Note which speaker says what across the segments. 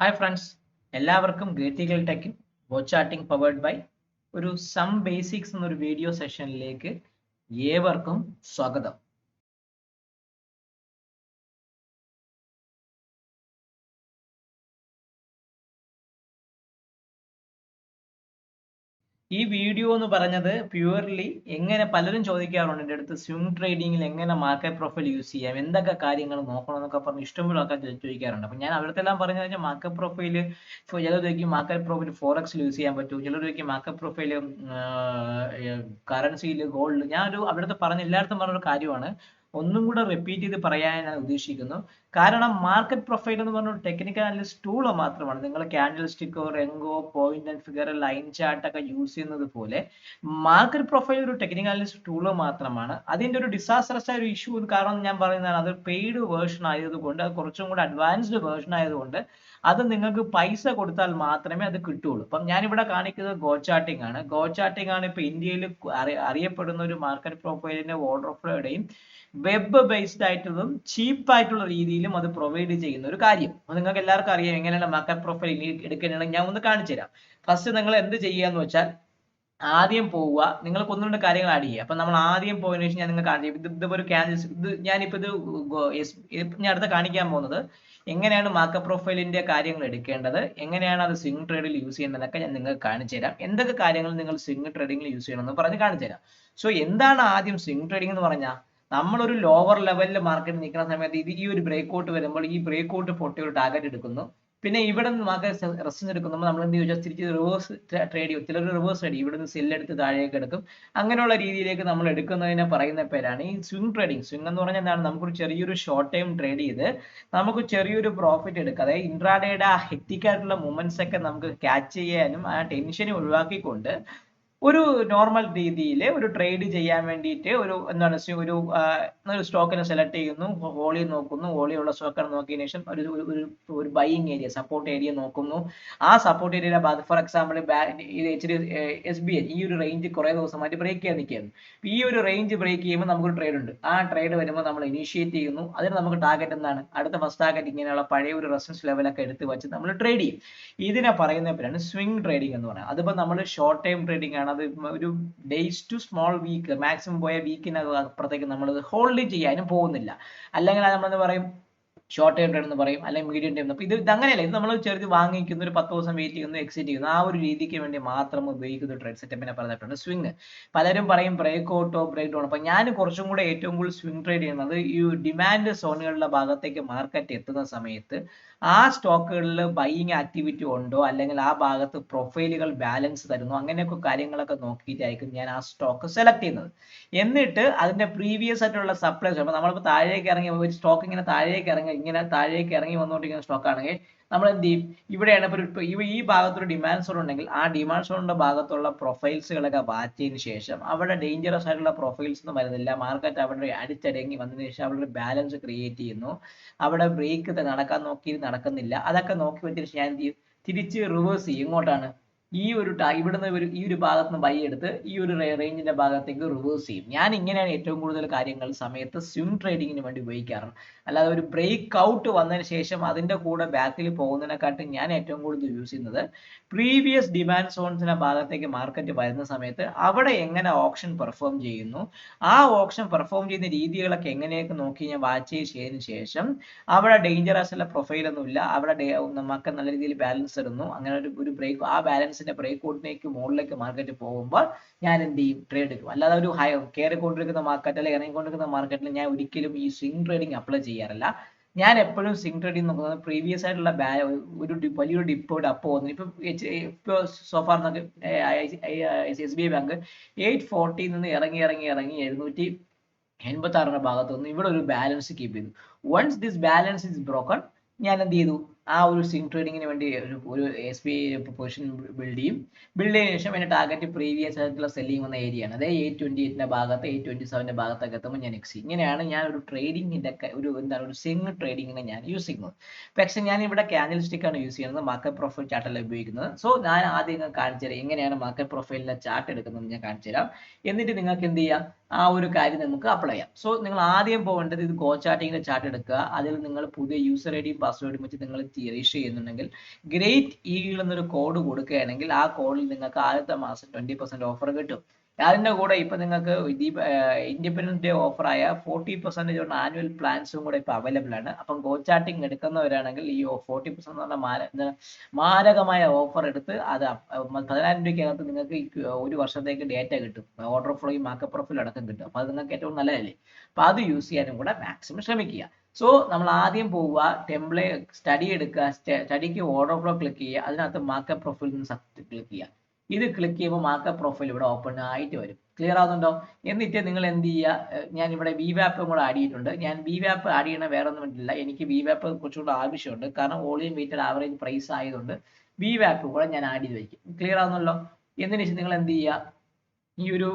Speaker 1: Hi friends എല്ലാവർക്കും ഗ്രേറ്റിക്കൽ ടെക്കിൻ ചാട്ടിംഗ് പവേർഡ് ബൈ ഒരു സം ബേസിക്സ് എന്നൊരു വീഡിയോ സെഷനിലേക്ക് ഏവർക്കും സ്വാഗതം. ഈ വീഡിയോ എന്ന് പറഞ്ഞത് പ്യുവർലി എങ്ങനെ പലരും ചോദിക്കാറുണ്ട് എന്റെ അടുത്ത് സ്വിംഗ് ട്രേഡിങ്ങിൽ എങ്ങനെ മാർക്കറ്റ് പ്രൊഫൈൽ യൂസ് ചെയ്യാം? എന്തൊക്കെ കാര്യങ്ങൾ നോക്കണം എന്നൊക്കെ പറഞ്ഞ് ഇഷ്ടംപോലെ ആൾക്കാർ ചോദിക്കാറുണ്ട്. അപ്പം ഞാൻ അവിടുത്തെ എല്ലാം പറഞ്ഞു കഴിഞ്ഞാൽ മാർക്കറ്റ് പ്രൊഫൈൽ ചിലർ ചോദിക്കും മാർക്കറ്റ് പ്രൊഫൈൽ ഫോറക്സിൽ യൂസ് ചെയ്യാൻ പറ്റും. ചിലർ ചോദിക്കും മാർക്കറ്റ് പ്രൊഫൈൽ കറൻസിയിൽ ഗോൾഡ് ഞാനൊരു അവിടുത്തെ പറഞ്ഞ എല്ലായിടത്തും പറഞ്ഞൊരു കാര്യമാണ്. ഒന്നും കൂടെ റിപ്പീറ്റ് ചെയ്ത് പറയാൻ ഞാൻ ഉദ്ദേശിക്കുന്നു. കാരണം മാർക്കറ്റ് പ്രൊഫൈൽ എന്ന് പറഞ്ഞ ടെക്നിക്കൽ അനലിസ്റ്റ് ടൂളോ മാത്രമാണ് നിങ്ങൾ candle സ്റ്റിക്കോ renko point and figure line chart ഒക്കെ യൂസ് ചെയ്യുന്നത് പോലെ മാർക്കറ്റ് പ്രൊഫൈൽ ഒരു ടെക്നിക്കൽ അനലിസ്റ്റ് ടൂളോ മാത്രമാണ്. അതിന്റെ ഒരു ഡിസാസ്റ്ററസ് ആയ ഒരു ഇഷ്യൂ കാരണം ഞാൻ പറയുന്നതാണ് അത് പെയ്ഡ് വേർഷൻ ആയതുകൊണ്ട് അത് കുറച്ചും കൂടെ അഡ്വാൻസ്ഡ് വേർഷൻ ആയതുകൊണ്ട് അത് നിങ്ങൾക്ക് പൈസ കൊടുത്താൽ മാത്രമേ അത് കിട്ടുകയുള്ളൂ. അപ്പം ഞാനിവിടെ കാണിക്കുന്നത് ഗോ ചാർട്ടിംഗ് ആണ്. ഗോ ചാർട്ടിംഗ് ആണ് ഇപ്പൊ ഇന്ത്യയിൽ അറിയപ്പെടുന്ന ഒരു മാർക്കറ്റ് പ്രൊഫൈലിന്റെ ഓർഡർ ഫ്ലോയുടെയും വെബ് ബേസ്ഡ് ആയിട്ടുള്ളതും ചീപ്പ് ആയിട്ടുള്ള രീതിയിലും അത് പ്രൊവൈഡ് ചെയ്യുന്ന ഒരു കാര്യം. നിങ്ങൾക്ക് എല്ലാവർക്കും അറിയാം എങ്ങനെയാണ് മാർക്കറ്റ് പ്രൊഫൈൽ എടുക്കേണ്ടത്. ഞാൻ ഒന്ന് കാണിച്ചു തരാം ഫസ്റ്റ് നിങ്ങൾ എന്ത് ചെയ്യാന്ന് വെച്ചാൽ ആദ്യം പോവുക നിങ്ങൾക്ക് ഒന്ന് രണ്ട് കാര്യങ്ങൾ ആഡ് ചെയ്യുക. അപ്പൊ നമ്മൾ ആദ്യം പോയതിനു ശേഷം ഞാൻ നിങ്ങൾ കാണിച്ചു ഇത് ഇതിപ്പോ ഒരു ഇത് ഞാനിപ്പോ ഇത് ഞാൻ അടുത്ത കാണിക്കാൻ പോകുന്നത് എങ്ങനെയാണ് മാർക്കറ്റ് പ്രൊഫൈലിന്റെ കാര്യങ്ങൾ എടുക്കേണ്ടത് എങ്ങനെയാണ് അത് സ്വിംഗ് ട്രേഡിൽ യൂസ് ചെയ്യേണ്ടതെന്നൊക്കെ ഞാൻ നിങ്ങൾക്ക് കാണിച്ചു തരാം. എന്തൊക്കെ കാര്യങ്ങൾ നിങ്ങൾ സ്വിംഗ് ട്രേഡിംഗിൽ യൂസ് ചെയ്യണമെന്ന് പറഞ്ഞ് കാണിച്ചു തരാം. സോ എന്താണ് ആദ്യം സ്വിംഗ് ട്രേഡിംഗ് എന്ന് പറഞ്ഞാൽ നമ്മളൊരു ലോവർ ലെവലിൽ മാർക്കറ്റ് നിൽക്കുന്ന സമയത്ത് ഇത് ഈ ഒരു ബ്രേക്ക് ഔട്ട് വരുമ്പോൾ ഈ ബ്രേക്ക് ഔട്ട് പൊട്ടി ഒരു ടാർഗറ്റ് എടുക്കുന്നു. പിന്നെ ഇവിടെ നിന്ന് മാർക്കറ്റ് റെസ്റ്റ് എടുക്കുമ്പോൾ നമ്മൾ എന്ത് ചോദിച്ചാൽ തിരിച്ച് റിവേഴ്സ് ട്രേഡ് ചെയ്യും. ചിലർ റിവേഴ്സ് ട്രേഡ് ഇവിടെ നിന്ന് സെല്ല് എടുത്ത് താഴേക്ക് എടുക്കും. അങ്ങനെയുള്ള രീതിയിലേക്ക് നമ്മൾ എടുക്കുന്നതിനെ പറയുന്ന പേരാണ് ഈ സ്വിംഗ് ട്രേഡിംഗ് സ്വിംഗ് എന്ന് പറഞ്ഞാൽ എന്താണ്? നമുക്കൊരു ചെറിയൊരു ഷോർട്ട് ടൈം ട്രേഡ് ചെയ്ത് നമുക്ക് ചെറിയൊരു പ്രോഫിറ്റ് എടുക്കുക അതായത് ഇൻട്രാഡേയുടെ ആ ഹെക്റ്റിക് ആയിട്ടുള്ള മൂവ്മെന്റ്സ് ഒക്കെ നമുക്ക് ക്യാച്ച് ചെയ്യാനും ആ ടെൻഷനെ ഒഴിവാക്കിക്കൊണ്ട് ഒരു നോർമൽ രീതിയിൽ ഒരു ട്രേഡ് ചെയ്യാൻ വേണ്ടിയിട്ട് ഒരു എന്താണ് ഒരു ഒരു സ്റ്റോക്കിനെ സെലക്ട് ചെയ്യുന്നു ഹോളി നോക്കുന്നു ഹോളിയുള്ള സ്റ്റോക്കാണ് നോക്കിയതിനു ശേഷം ഒരു ഒരു- ബൈയിങ് ഏരിയ സപ്പോർട്ട് ഏരിയ നോക്കുന്നു. ആ സപ്പോർട്ട് ഏരിയയുടെ ഭാഗത്ത് for example H D S B I ഈ ഒരു റേഞ്ച് കുറെ ദിവസമായിട്ട് ബ്രേക്ക് ചെയ്യാൻ നിൽക്കുകയാണ്. ഈ ഒരു റേഞ്ച് ബ്രേക്ക് ചെയ്യുമ്പോൾ നമുക്കൊരു ട്രേഡ് ഉണ്ട്. ആ ട്രേഡ് വരുമ്പോൾ നമ്മൾ ഇനീഷ്യേറ്റ് ചെയ്യുന്നു. അതിന് നമുക്ക് ടാർഗറ്റ് എന്താണ്? അടുത്ത ഫസ്റ്റ് ടാർഗറ്റ് ഇങ്ങനെയുള്ള പഴയ ഒരു റെസൻസ് ലെവലൊക്കെ എടുത്ത് വെച്ച് നമ്മൾ ട്രേഡ് ചെയ്യും. ഇതിനെ പറയുന്ന പേരാണ് സ്വിംഗ് ട്രേഡിംഗ് എന്ന് പറയുന്നത്. അതിപ്പോൾ നമ്മൾ ഷോർട്ട് ടൈം ട്രേഡിംഗ് ആണ് അത് ഒരു days to small week maximum പോയ വീക്കിന് അപ്പുറത്തേക്ക് നമ്മൾ ഹോൾഡ് ചെയ്യാനും പോകുന്നില്ല. അല്ലെങ്കിൽ നമ്മൾ പറയും? ഷോർട്ട് ടൈം ട്രേഡ് എന്ന് പറയും അല്ലെങ്കിൽ മീഡിയം ടൈം അപ്പൊ ഇത് അങ്ങനെയല്ല ഇത് നമ്മൾ ചെറുത് വാങ്ങിക്കുന്നു ഒരു പത്ത് ദിവസം വെയിറ്റ് ചെയ്യുന്നു എക്സിറ്റ് ചെയ്യുന്നു. ആ ഒരു രീതിക്ക് വേണ്ടി മാത്രം ഉപയോഗിക്കുന്ന ട്രേഡ് സെറ്റപ്പിനെ പറഞ്ഞിട്ടുണ്ട്. സ്വിങ് പലരും പറയും ബ്രേക്ക് ഔട്ടോ ബ്രേക്ക് ഡൗൺ അപ്പൊ ഞാൻ കുറച്ചും കൂടെ ഏറ്റവും കൂടുതൽ സ്വിംഗ് ട്രേഡ് ചെയ്യുന്നത് ഈ ഡിമാൻഡ് സോണുകളുടെ ഭാഗത്തേക്ക് മാർക്കറ്റ് എത്തുന്ന സമയത്ത് ആ സ്റ്റോക്കുകളിൽ ബൈയിങ് ആക്ടിവിറ്റി ഉണ്ടോ അല്ലെങ്കിൽ ആ ഭാഗത്ത് പ്രൊഫൈലുകൾ ബാലൻസ് തരുന്നു അങ്ങനെയൊക്കെ കാര്യങ്ങളൊക്കെ നോക്കിയിട്ടായിരിക്കും ഞാൻ ആ സ്റ്റോക്ക് സെലക്ട് ചെയ്യുന്നത്. എന്നിട്ട് അതിന്റെ പ്രീവിയസ് ആയിട്ടുള്ള സപ്ലൈസ് നമ്മളിപ്പോൾ താഴേക്ക് ഇറങ്ങി ഒരു സ്റ്റോക്ക് ഇങ്ങനെ താഴേക്ക് ഇറങ്ങി ഇങ്ങനെ താഴേക്ക് ഇറങ്ങി വന്നുകൊണ്ടിരിക്കുന്ന സ്റ്റോക്ക് ആണെങ്കിൽ നമ്മൾ എന്ത് ചെയ്യും? ഇവിടെയാണ് ഇപ്പോൾ ഈ ഭാഗത്തൊരു ഡിമാൻഡ് സോൺ ഉണ്ടെങ്കിൽ ആ ഡിമാൻഡ് സോണിന്റെ ഭാഗത്തുള്ള പ്രൊഫൈൽസുകളൊക്കെ മാറ്റിയതിന് ശേഷം അവിടെ ഡേഞ്ചറസ് ആയിട്ടുള്ള പ്രൊഫൈൽസ് ഒന്നും വരുന്നില്ല. മാർക്കറ്റ് അവിടെ അടിച്ചടങ്ങി വന്നതിന് ശേഷം അവിടെ ഒരു ബാലൻസ് ക്രിയേറ്റ് ചെയ്യുന്നു. അവിടെ ബ്രേക്ക് നടക്കാൻ നോക്കി നടക്കുന്നില്ല. അതൊക്കെ നോക്കി വെച്ചിട്ട് ഞാൻ എന്ത് ചെയ്യും? തിരിച്ച് റിവേഴ്സ് ചെയ്യും. ഇങ്ങോട്ടാണ് ഈ ഒരു ഇവിടുന്ന് ഒരു ഈ ഒരു ഭാഗത്ത് നിന്ന് ബൈ എടുത്ത് ഈ ഒരു റേഞ്ചിന്റെ ഭാഗത്തേക്ക് റിവേഴ്സ് ചെയ്യും. ഞാൻ ഇങ്ങനെയാണ് ഏറ്റവും കൂടുതൽ കാര്യങ്ങൾ സമയത്ത് സ്വിം ട്രേഡിങ്ങിന് വേണ്ടി ഉപയോഗിക്കാറ്. അല്ലാതെ ഒരു ബ്രേക്ക് ഔട്ട് വന്നതിന് ശേഷം അതിന്റെ കൂടെ ബാക്കിൽ പോകുന്നതിനെക്കാട്ടും ഞാൻ ഏറ്റവും കൂടുതൽ യൂസ് ചെയ്യുന്നത് പ്രീവിയസ് ഡിമാൻഡ് സോൺസിന്റെ ഭാഗത്തേക്ക് മാർക്കറ്റ് വരുന്ന സമയത്ത് അവിടെ എങ്ങനെ ഓപ്ഷൻ പെർഫോം ചെയ്യുന്നു ആ ഓപ്ഷൻ പെർഫോം ചെയ്യുന്ന രീതികളൊക്കെ എങ്ങനെയൊക്കെ നോക്കി ഞാൻ വാച്ച് ചെയ്തതിന് ശേഷം അവിടെ ഡേഞ്ചറസ് അല്ല പ്രൊഫൈൽ ഒന്നുമില്ല. അവിടെ നമുക്ക് നല്ല രീതിയിൽ ബാലൻസ് ഇടുന്നു. അങ്ങനെ ഒരു ബ്രേക്ക് ആ ബാലൻസിന്റെ ബ്രേക്ക് ഔട്ടിലേക്ക് മുകളിലേക്ക് മാർക്കറ്റ് പോകുമ്പോൾ ഞാൻ എന്ത് ചെയ്യും? ട്രേഡ് എടുക്കും. അല്ലാതെ ഒരു ഹൈ കയറിക്കൊണ്ടിരിക്കുന്ന മാർക്കറ്റ് അല്ലെങ്കിൽ ഇറങ്ങിക്കൊണ്ടിരിക്കുന്ന മാർക്കറ്റിൽ ഞാൻ ഒരിക്കലും ഈ സ്വിംഗ് ട്രേഡിംഗ് അപ്ലൈ ചെയ്യാറില്ല. ഞാൻ എപ്പോഴും സ്വിംഗ് ട്രേഡിംഗ് നോക്കുന്നത് പ്രീവിയസ് ആയിട്ടുള്ള ബാ ഒരു വലിയൊരു ഡിപ്പോയുടെ അപ്പ് പോകുന്നു. ഇപ്പം ഇപ്പോൾ so far S B I bank eight ഫോർട്ടിയിൽ നിന്ന് ഇറങ്ങി ഇറങ്ങി ഇറങ്ങി എഴുന്നൂറ്റി എൺപത്തി ആറിന്റെ ഭാഗത്ത് നിന്ന് ഇവിടെ ഒരു ബാലൻസ് കീപ്പ് ചെയ്തു. Once this balance is broken ഞാൻ എന്ത് ചെയ്തു? ആ ഒരു സ്വിംഗ് ട്രേഡിങ്ങിന് വേണ്ടി ഒരു ഒരു S B I position build ചെയ്യും. ബിൽഡ് ചെയ്തതിനു ശേഷം എന്റെ ടാർഗറ്റ് പ്രീവിയസ് ആയിട്ടുള്ള സെല്ലിംഗ് വന്ന ഏരിയ ആണ്. അതായത് എയ്റ്റ് ട്വന്റി എയ്റ്റിന്റെ ഭാഗത്ത് എയ്റ്റ് ട്വന്റി സെവന്റെ ഭാഗത്തൊക്കെ എത്തുമ്പോൾ ഞാൻ എക്സി ഇങ്ങനെയാണ് ഞാൻ ഒരു ട്രേഡിങ്ങിന്റെ ഒരു എന്താണ് ഒരു സ്വിംഗ് ട്രേഡിങ്ങിനെ ഞാൻ യൂസ് ചെയ്യുന്നത്. പക്ഷേ ഞാൻ ഇവിടെ ക്യാൻഡിൽ സ്റ്റിക്കാണ് യൂസ് ചെയ്യുന്നത്. മാർക്കറ്റ് പ്രൊഫൈൽ ചാർട്ടല്ല ഉപയോഗിക്കുന്നത്. സോ ഞാൻ ആദ്യം കാണിച്ചു തരാം എങ്ങനെയാണ് മാർക്കറ്റ് പ്രൊഫൈലിന്റെ ചാർട്ട് എടുക്കുന്നത് ഞാൻ കാണിച്ചു തരാം എന്നിട്ട് നിങ്ങൾക്ക് എന്ത് ചെയ്യാം? ആ ഒരു കാര്യം നമുക്ക് അപ്ലൈ ചെയ്യാം. സോ നിങ്ങൾ ആദ്യം പോകേണ്ടത് ഇത് ഗോ ചാർട്ടിങ്ങിന്റെ ചാർട്ട് എടുക്കുക. അതിൽ നിങ്ങൾ പുതിയ യൂസർ ഐ ഡിയും പാസ്വേഡും വെച്ച് നിങ്ങൾ രജിസ്റ്റർ ചെയ്യുന്നുണ്ടെങ്കിൽ ഗ്രേറ്റ് ഈഗിൾ എന്നൊരു കോഡ് കൊടുക്കുകയാണെങ്കിൽ ആ കോഡിൽ നിങ്ങൾക്ക് ആദ്യത്തെ മാസം ട്വന്റി പെർസെന്റ് ഓഫർ കിട്ടും. അതിന്റെ കൂടെ ഇപ്പൊ നിങ്ങൾക്ക് ഇൻഡിപെൻഡൻസ് ഡേ ഓഫർ ആയ ഫോർട്ടി പെർസെന്റേജ് ഉള്ള ആനുവൽ പ്ലാൻസും കൂടെ ഇപ്പൊ അവൈലബിൾ ആണ്. അപ്പം ഗോ ചാറ്റിംഗ് എടുക്കുന്നവരാണെങ്കിൽ ഈ ഫോർട്ടി പെർസെന്റ് എന്ന് പറഞ്ഞ മാരകമായ ഓഫർ എടുത്ത് അത് പതിനായിരം രൂപയ്ക്കകത്ത് നിങ്ങൾക്ക് ഒരു വർഷത്തേക്ക് ഡേറ്റ കിട്ടും. ഓർഡർ ഫ്ലോയും മാക്ക പ്രൊഫൈലും അടക്കം കിട്ടും. അപ്പൊ അത് നിങ്ങൾക്ക് ഏറ്റവും നല്ലതല്ലേ? അപ്പൊ അത് യൂസ് ചെയ്യാനും കൂടെ മാക്സിമം ശ്രമിക്കുക. സോ നമ്മൾ ആദ്യം പോവുക ടെംപ്ലേ സ്റ്റഡി എടുക്കുക സ്റ്റഡിക്ക് ഓർഡർ ഫ്ലോ ക്ലിക്ക് ചെയ്യുക അതിനകത്ത് മാർക്കപ്പ് പ്രൊഫൈൽ ക്ലിക്ക് ചെയ്യുക. ഇത് ക്ലിക്ക് ചെയ്യുമ്പോൾ മാർക്കപ്പ് പ്രൊഫൈൽ ഇവിടെ ഓപ്പൺ ആയിട്ട് വരും. ക്ലിയർ ആവുന്നുണ്ടോ? എന്നിട്ട് നിങ്ങൾ എന്ത് ചെയ്യുക? ഞാൻ ഇവിടെ വി വാപ്പും കൂടെ ആഡ് ചെയ്തിട്ടുണ്ട്. ഞാൻ വി വാപ്പ് ആഡ് ചെയ്യണ വേറെ ഒന്നും ഇല്ല. എനിക്ക് വി വാപ്പ് കുറച്ചുകൂടെ ആവശ്യമുണ്ട്. കാരണം വോളിയം വെയിറ്റഡ് ആവറേജ് പ്രൈസ് ആയതുകൊണ്ട് വി വാപ്പ് കൂടെ ഞാൻ ആഡ് ചെയ്ത് വയ്ക്കും. ക്ലിയർ ആവുന്നല്ലോ എന്നതിന് ശേഷം നിങ്ങൾ എന്ത് ചെയ്യുക? ഈ ഒരു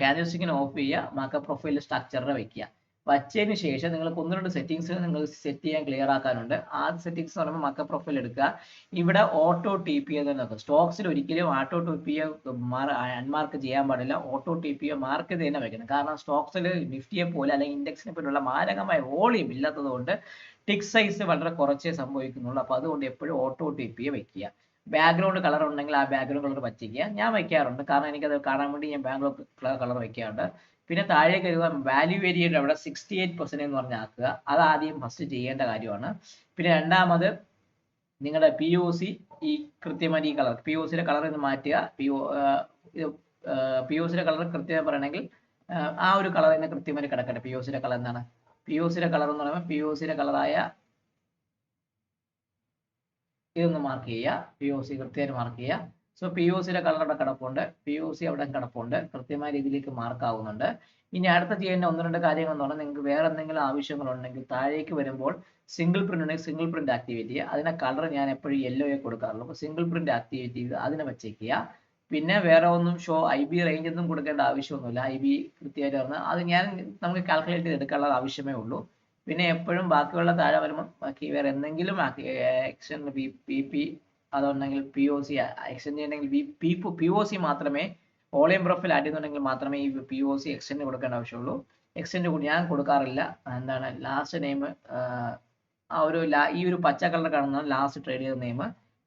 Speaker 1: ക്യാൻഡിൽ സ്റ്റിക്കിനെ ഓഫ് ചെയ്യുക. മാർക്കപ്പ് പ്രൊഫൈലിൽ സ്ട്രക്ചറിനെ വെക്കുക. വച്ചതിന് ശേഷം നിങ്ങൾക്ക് ഒന്ന് രണ്ട് സെറ്റിംഗ്സ് നിങ്ങൾ സെറ്റ് ചെയ്യാൻ ക്ലിയർ ആക്കാനുണ്ട്. ആ സെറ്റിംഗ്സ് എന്ന് പറയുമ്പോൾ മക്ക പ്രൊഫൈൽ എടുക്കുക. ഇവിടെ ഓട്ടോ ടി പി എന്ന് നോക്കുക. സ്റ്റോക്സിൽ ഒരിക്കലും ഓട്ടോ ടി പി അൺമാർക്ക് ചെയ്യാൻ പാടില്ല. ഓട്ടോ ടി പി മാർക്ക് ചെയ്ത് തന്നെ വെക്കണം കാരണം സ്റ്റോക്സിൽ നിഫ്റ്റിയെ പോലെ അല്ലെങ്കിൽ ഇൻഡെക്സിനെ പോലുള്ള മാരകമായ വോളിയം ഇല്ലാത്തത് കൊണ്ട് ടിക് സൈസ് വളരെ കുറച്ചേ സംഭവിക്കുന്നുള്ളൂ. അപ്പോൾ അതുകൊണ്ട് എപ്പോഴും ഓട്ടോ ടി പി വെക്കുക. ബാക്ക്ഗ്രൗണ്ട് കളർ ഉണ്ടെങ്കിൽ ആ ബാക്ക്ഗ്രൗണ്ട് കളർ വച്ചിരിക്കുക ഞാൻ വെക്കാറുണ്ട്. കാരണം എനിക്കത് കാണാൻ വേണ്ടി ഞാൻ ബാക്ക്ഗ്രൗണ്ട് കളർ വെക്കാറുണ്ട്. പിന്നെ താഴെ വരുക വാല്യൂ വേരിയന്റ് അവിടെ സിക്സ്റ്റി എയ്റ്റ് പെർസെന്റ് എന്ന് പറഞ്ഞ് ആക്കുക. അത് ആദ്യം ഫസ്റ്റ് ചെയ്യേണ്ട കാര്യമാണ്. പിന്നെ രണ്ടാമത് നിങ്ങളുടെ പി ഒ സി ഈ കൃത്യമായി ഈ കളർ പി ഒ സിയുടെ കളർ ഇന്ന് മാറ്റുക. പി ഒ പി ഒ സിയുടെ കളർ കൃത്യമായി പറയണമെങ്കിൽ ആ, ഒരു കളർ തന്നെ കൃത്യമായി കിടക്കട്ടെ. പി ഒ സിയുടെ കളർ എന്താണ്? പി ഒ സിയുടെ കളർ എന്ന് പറയുമ്പോൾ പി ഒ സിയുടെ കളറായ ഇതൊന്ന് മാർക്ക് ചെയ്യുക. പി ഒ സി കൃത്യമായിട്ട് മാർക്ക് ചെയ്യുക. സോ പി ഒ സിയുടെ കളർ അവിടെ കിടപ്പുണ്ട്. പി ഒ സി അവിടെ കിടപ്പുണ്ട്. കൃത്യമായ രീതിയിലേക്ക് മാർക്ക് ആവുന്നുണ്ട്. ഇനി അടുത്ത ചെയ്യേണ്ട ഒന്ന് രണ്ട് കാര്യങ്ങൾ എന്ന് പറഞ്ഞാൽ നിങ്ങൾക്ക് വേറെ എന്തെങ്കിലും ആവശ്യങ്ങൾ ഉണ്ടെങ്കിൽ താഴേക്ക് വരുമ്പോൾ സിംഗിൾ പ്രിന്റ് ഉണ്ടെങ്കിൽ സിംഗിൾ പ്രിന്റ് ആക്ടിവേറ്റ് ചെയ്യുക. അതിനെ കളർ ഞാൻ എപ്പോഴും യെല്ലോയെ കൊടുക്കാറുള്ളൂ. അപ്പോൾ സിംഗിൾ പ്രിന്റ് ആക്ടിവേറ്റ് ചെയ്ത് അതിനെ വെച്ചേക്കുക. പിന്നെ വേറെ ഒന്നും ഷോ ഐ ബി റേഞ്ച് ഒന്നും കൊടുക്കേണ്ട ആവശ്യമൊന്നുമില്ല. ഐ ബി കൃത്യമായിട്ട് പറഞ്ഞാൽ അത് ഞാൻ നമുക്ക് കാൽക്കുലേറ്റ് ചെയ്ത് എടുക്കാനുള്ള ആവശ്യമേ ഉള്ളൂ. പിന്നെ എപ്പോഴും ബാക്കിയുള്ള താഴെ വരുമ്പോൾ ബാക്കി വേറെ എന്തെങ്കിലും എക്സ്റ്റൻ ബി പി പി അതുണ്ടെങ്കിൽ പി ഒ സി എക്സ്റ്റെൻഡ് ചെയ്യണമെങ്കിൽ പി ഒ സി മാത്രമേ വോളിയം പ്രൊഫൈൽ ആഡ് ചെയ്യുന്നുണ്ടെങ്കിൽ മാത്രമേ ഈ പി ഒ സി എക്സ്റ്റെൻഡ് കൊടുക്കേണ്ട ആവശ്യമുള്ളൂ. എക്സ്റ്റെൻഡ് ഞാൻ കൊടുക്കാറില്ല. എന്താണ് ലാസ്റ്റ് നെയിം ആ ഒരു ഈ ഒരു പച്ച കളർ കാണുന്ന ലാസ്റ്റ് ട്രേഡ് ചെയ്ത നെയിം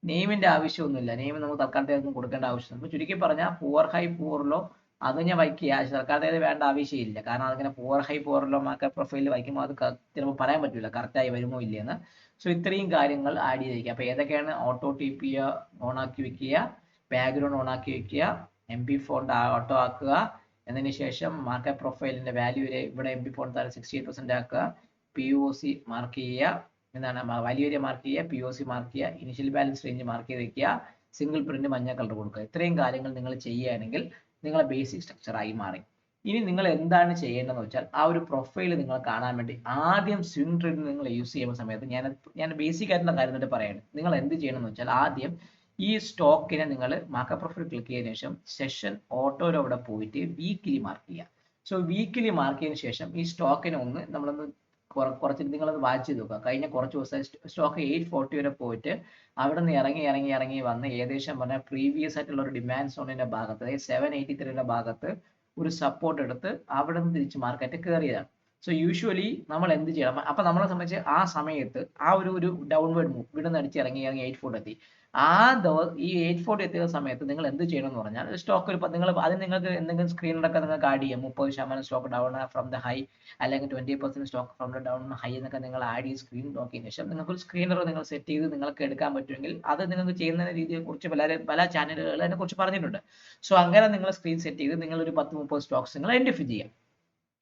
Speaker 1: നെയിമിന്റെ ആവശ്യമൊന്നുമില്ല. നെയിം നമുക്ക് തൽക്കാലത്തേക്ക് കൊടുക്കേണ്ട അപ്പോൾ ചുരുക്കി പറഞ്ഞാൽ പൂവർ ഹൈ പൂവറിലോ അത് ഞാൻ വയ്ക്കുക തൽക്കാലത്തേക്ക് വേണ്ട ആവശ്യമില്ല. കാരണം അതിങ്ങനെ പോർ ഹൈ പൂവറിലോ മാർക്കറ്റ് പ്രൊഫൈലിൽ വയ്ക്കുമ്പോൾ അത് ചിലപ്പോൾ പറയാൻ പറ്റില്ല കറക്റ്റായി വരുമോ ഇല്ലയെന്ന്. സോ ഇത്രയും കാര്യങ്ങൾ ആഡ് ചെയ്തിരിക്കുക. അപ്പോൾ ഏതൊക്കെയാണ് ഓട്ടോ ടി പി ഓൺ ആക്കി വെക്കുക? ബാക്ക്ഗ്രൗണ്ട് ഓൺ ആക്കി വെക്കുക. എം പി ഫോണ്ട് ഓട്ടോ ആക്കുക. എന്നതിന് ശേഷം മാർക്കറ്റ് പ്രൊഫൈലിന്റെ വാല്യൂ ഇവിടെ എം പി ഫോണ്ട് താഴെ സിക്സ്റ്റി എയ്റ്റ് ആക്കുക. പി ഒ സി മാർക്ക് ചെയ്യുക. എന്താണ്? വാല്യൂ ഏരിയ മാർക്ക് ചെയ്യുക. പി ഒ സി മാർക്ക് ചെയ്യുക. ഇനിഷ്യൽ ബാലൻസ് റേഞ്ച് മാർക്ക് ചെയ്ത് വെക്കുക. സിംഗിൾ പ്രിന്റ് മഞ്ഞ കളർ കൊടുക്കുക. ഇത്രയും കാര്യങ്ങൾ നിങ്ങൾ ചെയ്യുകയാണെങ്കിൽ നിങ്ങളെ ബേസിക് സ്ട്രക്ചർ ആയി മാറി. ഇനി നിങ്ങൾ എന്താണ് ചെയ്യേണ്ടതെന്ന് വെച്ചാൽ ആ ഒരു പ്രൊഫൈൽ നിങ്ങൾ കാണാൻ വേണ്ടി ആദ്യം സ്വിംഗ് ട്രേഡ് നിങ്ങൾ യൂസ് ചെയ്യുന്ന സമയത്ത് ഞാൻ ഞാൻ ബേസിക് ആയിട്ടുള്ള കാര്യം തന്നെ പറയാണ്. നിങ്ങൾ എന്ത് ചെയ്യണം എന്ന് വെച്ചാൽ ആദ്യം ഈ സ്റ്റോക്കിനെ നിങ്ങൾ മാക്ക പ്രൊഫൈൽ ക്ലിക്ക് ചെയ്തതിനു ശേഷം സെഷൻ ഓട്ടോയുടെ അവിടെ പോയിട്ട് വീക്കിലി മാർക്ക് ചെയ്യുക. സോ വീക്കിലി മാർക്ക് ചെയ്തതിനു ശേഷം ഈ സ്റ്റോക്കിനെ ഒന്ന് നമ്മളൊന്ന് കുറച്ച് നിങ്ങളത് വാച്ച് ചെയ്ത് നോക്കുക. കഴിഞ്ഞ കുറച്ച് ദിവസം സ്റ്റോക്ക് എയ്റ്റ് ഫോർട്ടി വരെ പോയിട്ട് അവിടെ നിന്ന് ഇറങ്ങി ഇറങ്ങി ഇറങ്ങി വന്ന് ഏകദേശം പറഞ്ഞാൽ പ്രീവിയസ് ആയിട്ടുള്ള ഒരു ഡിമാൻഡ് സോണിന്റെ ഭാഗത്ത് അതായത് സെവൻ എയ്റ്റി ത്രീയുടെ ഭാഗത്ത് ഒരു സപ്പോർട്ട് എടുത്ത് അവിടെ നിന്ന് തിരിച്ച് മാർക്കറ്റ് കയറിയതാണ്. സോ യൂഷ്വലി നമ്മൾ എന്ത് ചെയ്യണം? അപ്പൊ നമ്മളെ സംബന്ധിച്ച് ആ സമയത്ത് ആ ഒരു ഒരു ഡൗൺവേർഡ് മൂവ് ഇവിടെ നിന്ന് അടിച്ച് ഇറങ്ങി ഇറങ്ങി എയ്റ്റ് ഫോർട്ടി എത്തി. ആ ദിവസം ഈ എയ്റ്റ് ഫോർട്ടി എത്തിയ സമയത്ത് നിങ്ങൾ എന്ത് ചെയ്യണം എന്ന് പറഞ്ഞാൽ സ്റ്റോക്ക് ഒരു നിങ്ങൾ അത് നിങ്ങൾക്ക് എന്തെങ്കിലും സ്ക്രീനിലൊക്കെ നിങ്ങൾക്ക് ആഡ് ചെയ്യാം. മുപ്പത് ശതമാനം stock down from the high അല്ലെങ്കിൽ twenty percent stock from the down high എന്നൊക്കെ നിങ്ങൾ ആഡ് ചെയ്ത് സ്ക്രീൻ നോക്കിയതിന് ശേഷം നിങ്ങൾക്ക് ഒരു സ്ക്രീനർ നിങ്ങൾ സെറ്റ് ചെയ്ത് നിങ്ങൾക്ക് എടുക്കാൻ പറ്റുമെങ്കിൽ അത് നിങ്ങൾക്ക് ചെയ്യുന്ന രീതിയെ കുറിച്ച് പല പല ചാനലുകൾ അതിനെ കുറിച്ച് പറഞ്ഞിട്ടുണ്ട്. സോ അങ്ങനെ നിങ്ങൾ സ്ക്രീൻ സെറ്റ് ചെയ്ത് നിങ്ങൾ ഒരു പത്ത് മുപ്പത് സ്റ്റോക്സ് നിങ്ങൾ ഐഡന്റിഫൈ ചെയ്യാം.